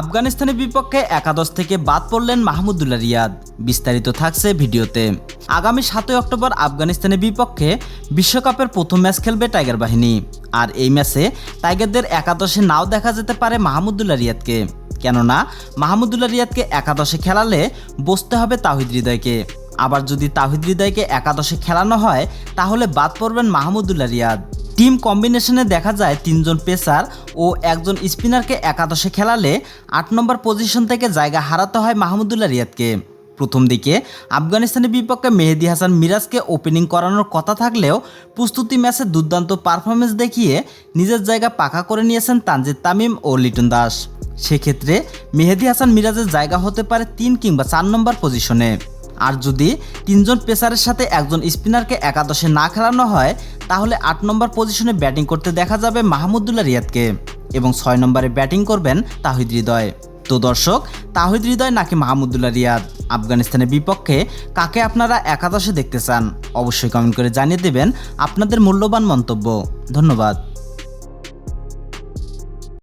আফগানিস্তানের বিপক্ষে একাদশ থেকে বাদ পড়লেন মাহমুদুল্লাহ রিয়াদ। বিস্তারিত থাকছে ভিডিওতে। আগামী সাতই অক্টোবর আফগানিস্তানের বিপক্ষে বিশ্বকাপের প্রথম ম্যাচ খেলবে টাইগার বাহিনী। আর এই ম্যাচে টাইগারদের একাদশে নাও দেখা যেতে পারে মাহমুদুল্লাহ রিয়াদকে। কেননা, মাহমুদুল্লাহ রিয়াদকে একাদশে খেলালে বসতে হবে তাহিদ হৃদয়কে। আবার যদি তাহিদ হৃদয়কে একাদশে খেলানো হয়, তাহলে বাদ পড়বেন মাহমুদুল্লাহ রিয়াদ। টিম কম্বিনেশনে দেখা যায় তিনজন পেসার ও একজন স্পিনারকে একাদশে খেলালে আট নম্বর পজিশন থেকে জায়গা হারাতে হয় মাহমুদুল্লাহ রিয়াদকে। প্রথম দিকে আফগানিস্তানের বিপক্ষে মেহেদি হাসান মিরাজকে ওপেনিং করানোর কথা থাকলেও প্রস্তুতি ম্যাচে দুর্দান্ত পারফরমেন্স দেখিয়ে নিজের জায়গা পাকা করে নিয়েছেন তানজিদ তামিম ও লিটন দাস। সেক্ষেত্রে মেহেদি হাসান মিরাজের জায়গা হতে পারে তিন কিংবা চার নম্বর পজিশনে। আর যদি তিনজন পেসারের সাথে একজন স্পিনারকে একাদশে না খেলানো হয়, তাহলে আট নম্বর পজিশনে ব্যাটিং করতে দেখা যাবে মাহমুদুল্লাহ রিয়াদকে এবং ছয় নম্বরে ব্যাটিং করবেন তাহিদ হৃদয়। তো দর্শক, তাহিদ হৃদয় নাকি মাহমুদুল্লাহ রিয়াদ? আফগানিস্তানের বিপক্ষে কাকে আপনারা একাদশে দেখতে চান? অবশ্যই কমেন্ট করে জানিয়ে দেবেন আপনাদের মূল্যবান মন্তব্য। ধন্যবাদ।